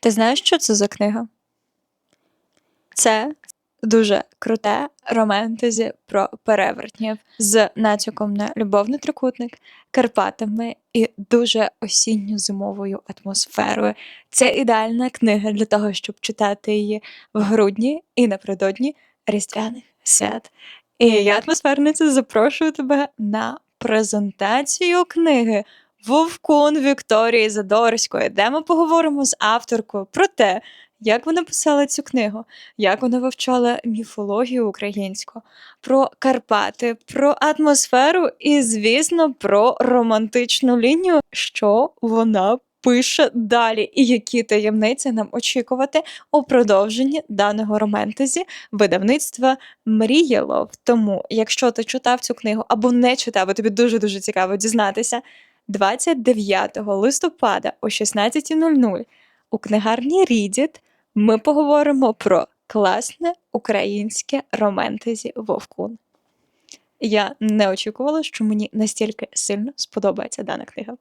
Ти знаєш, що це за книга? Це дуже круте романтезі про перевертнів з натяком на любовний трикутник, Карпатами і дуже осінньо-зимовою атмосферою. Це ідеальна книга для того, щоб читати її в грудні і напередодні Різдвяних свят. І я, атмосферниця, запрошую тебе на презентацію книги Вовкун Вікторії Задорської, де ми поговоримо з авторкою про те, як вона писала цю книгу, як вона вивчала міфологію українську, про Карпати, про атмосферу і, звісно, про романтичну лінію, що вона пише далі, і які таємниці нам очікувати у продовженні даного романтезі видавництва Мріялов. Тому, якщо ти читав цю книгу або не читав, і тобі дуже дуже цікаво дізнатися. 29 листопада о 16.00 у книгарні Рідіт ми поговоримо про класне українське романтезі Вовкун. Я не очікувала, що мені настільки сильно сподобається дана книга.